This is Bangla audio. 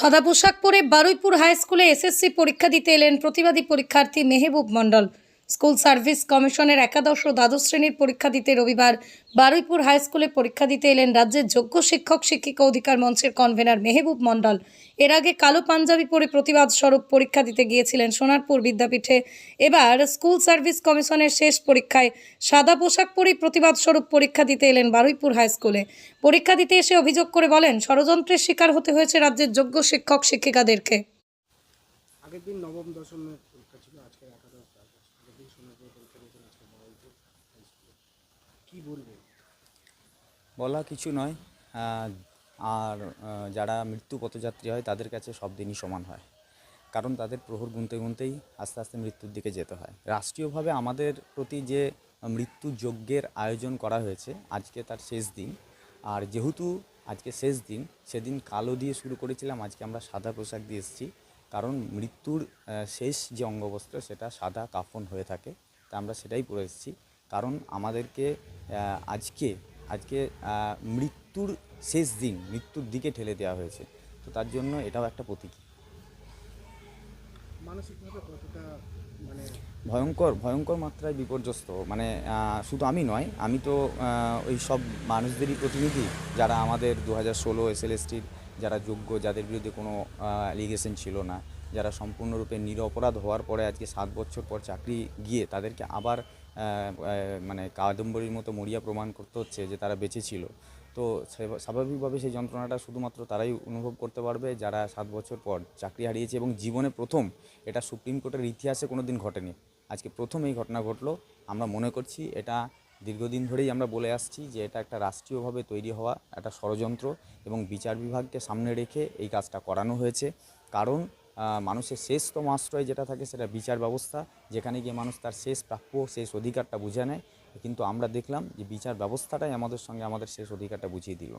সাদা পোশাক পরে বারুইপুর হাই স্কুলে এসএসসি পরীক্ষা দিতে এলেন প্রতিবাদী পরীক্ষার্থী মেহবুব মণ্ডল। স্কুল সার্ভিস কমিশনের একাদশ ও দ্বাদশ শ্রেণির পরীক্ষা দিতে রবিবার বারুইপুর হাই স্কুলে পরীক্ষা দিতে এলেন রাজ্যের যোগ্য শিক্ষক, শিক্ষিকা অধিকার মঞ্চের কনভেনার মেহবুব মণ্ডল। এর আগে কালো পাঞ্জাবি পরে প্রতিবাদ স্বরূপ পরীক্ষা দিতে গিয়েছিলেন সোনারপুর বিদ্যাপীঠে। এবার স্কুল সার্ভিস কমিশনের শেষ পরীক্ষায় সাদা পোশাক পরেই প্রতিবাদ স্বরূপ পরীক্ষা দিতে এলেন বারুইপুর হাই স্কুলে। পরীক্ষা দিতে এসে অভিযোগ করে বলেন, ষড়যন্ত্রের শিকার হতে হয়েছে রাজ্যের যোগ্য শিক্ষক, শিক্ষিকাদেরকে। আগের দিন নবম, দশমের পরীক্ষা ছিল আজকে একাদশ আজকে বলা কিছু নয় আর যারা মৃত্যু পথযাত্রী হয়, তাদের কাছে সব দিনই সমান হয়। কারণ তাদের প্রহর গুনতে গুনতেই আস্তে আস্তে মৃত্যুর দিকে যেতে হয়। রাষ্ট্রীয়ভাবে আমাদের প্রতি যে মৃত্যু যজ্ঞের আয়োজন করা হয়েছে, আজকে তার শেষ দিন। আর যেহেতু আজকে শেষ দিন, সেদিন কালো দিয়ে শুরু করেছিলাম, আজকে আমরা সাদা পোশাক দিয়ে এসেছি। কারণ মৃত্যুর শেষ যে অঙ্গবস্ত্র সেটা সাদা কাফন হয়ে থাকে। তা আমরা সেটাই পরে এসেছি। কারণ আমাদেরকে আজকে আজকে মৃত্যুর শেষ দিন মৃত্যুর দিকে ঠেলে দেওয়া হয়েছে। তো তার জন্য এটাও একটা প্রতীকী। মানে ভয়ঙ্কর ভয়ঙ্কর মাত্রায় বিপর্যস্ত। মানে শুধু আমি নয় আমি তো ওই সব মানুষদেরই প্রতিনিধি যারা আমাদের দু হাজার ষোলো এসএলএসটির যারা যোগ্য, যাদের বিরুদ্ধে কোনো অ্যালিগেশন ছিল না, যারা সম্পূর্ণরূপে নিরপরাধ হওয়ার পরে আজকে সাত বছর পর চাকরি গিয়ে তাদেরকে আবার মানে কাদম্বরীর মতো মরিয়া প্রমাণ করতে হচ্ছে যে তারা বেঁচে ছিল। তো স্বাভাবিকভাবে সেই যন্ত্রণাটা শুধুমাত্র তারাই অনুভব করতে পারবে যারা সাত বছর পর চাকরি হারিয়েছে এবং জীবনে প্রথম এটা সুপ্রিম কোর্টের ইতিহাসে কোনো দিন ঘটেনি। আজকে প্রথম এই ঘটনা ঘটলো, আমরা মনে করছি এটা দীর্ঘদিন ধরেই আমরা বলে আসছি যে এটা একটা রাষ্ট্রীয়ভাবে তৈরি হওয়া একটা ষড়যন্ত্র এবং বিচার বিভাগকে সামনে রেখে এই কাজটা করানো হয়েছে। কারণ মানুষের শেষতম আশ্রয় যেটা থাকে সেটা বিচার ব্যবস্থা, যেখানে গিয়ে মানুষ তার শেষ প্রাপ্য, শেষ অধিকারটা বুঝে নেয়। কিন্তু আমরা দেখলাম যে বিচার ব্যবস্থাটাই আমাদের সঙ্গে আমাদের শেষ অধিকারটা বুঝিয়ে দিল।